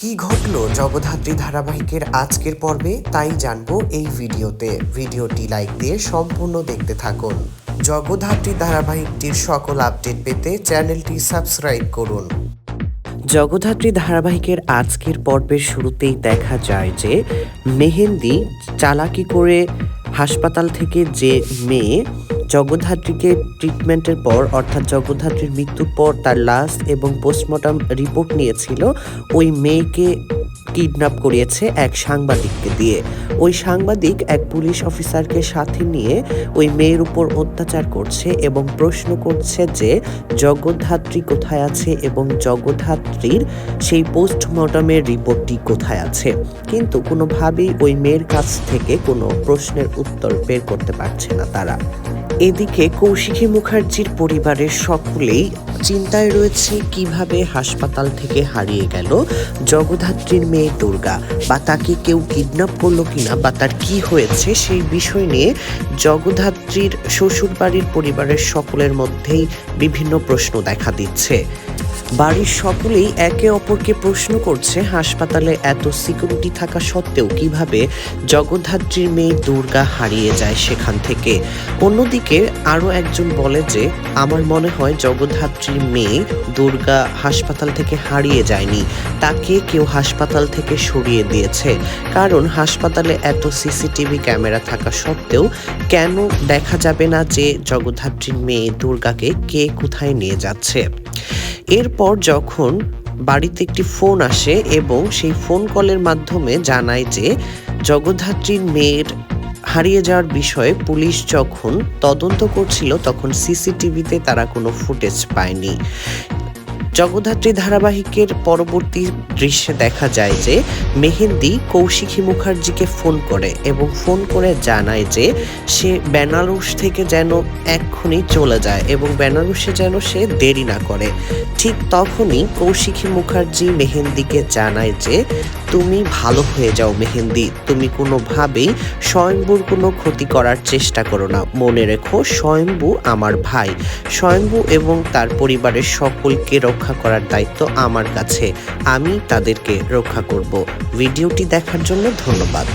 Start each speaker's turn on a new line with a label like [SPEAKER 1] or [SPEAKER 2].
[SPEAKER 1] কি ঘটলো জগদ্ধাত্রী ধারাবাহিকের আজকের পর্বে তাই জানব এই ভিডিওতে। ভিডিওটি লাইক দিয়ে সম্পূর্ণ দেখতে থাকুন। জগদ্ধাত্রী ধারাবাহিকটির সকল আপডেট পেতে চ্যানেলটি সাবস্ক্রাইব করুন। জগদ্ধাত্রী ধারাবাহিকের আজকের পর্বের শুরুতেই দেখা যায় যে মেহেন্দি চালাকি করে হাসপাতাল থেকে যে মেয়ে জগদ্ধাত্রীকে ট্রিটমেন্টের পর, অর্থাৎ জগদ্ধাত্রীর মৃত্যুর পর তার লাশ এবং পোস্টমর্টম রিপোর্ট নিয়েছিল, ওই মেয়েকে কিডন্যাপ করিয়েছে এক সাংবাদিককে দিয়ে। ওই সাংবাদিক এক পুলিশ অফিসারকে সাথে নিয়ে ওই মেয়ের উপর অত্যাচার করছে এবং প্রশ্ন করছে যে, জগদ্ধাত্রী কোথায় আছে এবং জগদ্ধাত্রীর সেই পোস্টমর্টমের রিপোর্টটি কোথায় আছে? কিন্তু কোনোভাবেই ওই মেয়ের কাছ থেকে কোনো প্রশ্নের উত্তর বের করতে পারছে না তারা। এদিকে কৌশিকী মুখার্জির পরিবারের সকলেই চিন্তায় রয়েছে কীভাবে হাসপাতাল থেকে হারিয়ে গেল জগদ্ধাত্রীর মেয়ে দুর্গা। বা তাকে কেউ কিডন্যাপ করল কিনা বা তার কি হয়েছে সেই বিষয় নিয়ে জগদ্ধাত্রীর শ্বশুরবাড়ির পরিবারের সকলের মধ্যেই বিভিন্ন প্রশ্ন দেখা দিচ্ছে। বাড়ির সকলেই একে অপরকে প্রশ্ন করছে, হাসপাতালে এত সিকিউরিটি থাকা সত্ত্বেও কীভাবে জগদ্ধাত্রীর মেয়ে দুর্গা হারিয়ে যায় সেখান থেকে। অন্যদিকে আরও একজন বলে যে, আমার মনে হয় জগদ্ধাত্রীর মেয়ে দুর্গা হাসপাতাল থেকে হারিয়ে যায়নি। তাকে কেউ হাসপাতাল থেকে সরিয়ে দিয়েছে। কারণ হাসপাতালে এত সিসিটিভি ক্যামেরা থাকা সত্ত্বেও কেন দেখা যাবে না যে জগদ্ধাত্রীর মেয়ে দুর্গাকে কে কোথায় নিয়ে যাচ্ছে? এরপর যখন বাড়িতে একটি ফোন আসে এবং সেই ফোন কলের মাধ্যমে জানায় যে জগদ্ধাত্রীর মেয়ের হারিয়ে যাওয়ার বিষয়ে পুলিশ যখন তদন্ত করছিল, তখন সিসিটিভিতে তারা কোনো ফুটেজ পায়নি। জগদ্ধাত্রী ধারাবাহিকের পরবর্তী দৃশ্যে দেখা যায় যে, মেহেন্দি কৌশিকী মুখার্জিকে ফোন করে এবং ফোন করে জানায় যে, সে বেনারস থেকে যেন এক্ষুনি চলে যায় এবং বেনারসে যেন সে দেরি না করে। ঠিক তখনই কৌশিকী মুখার্জি মেহেন্দিকে জানায় যে তুমি ভালো হয়ে যাও মেহেন্দি। তুমি কোনোভাবেই স্বয়ম্বুর কোনো ক্ষতি করার চেষ্টা করো না। মনে রেখো, স্বয়ম্ভু আমার ভাই। স্বয়ম্ভু এবং তার পরিবারের সকলকে রক্ষা করার দায়িত্ব আমার কাছে। আমি তাদেরকে রক্ষা করব। ভিডিওটি দেখার জন্য ধন্যবাদ।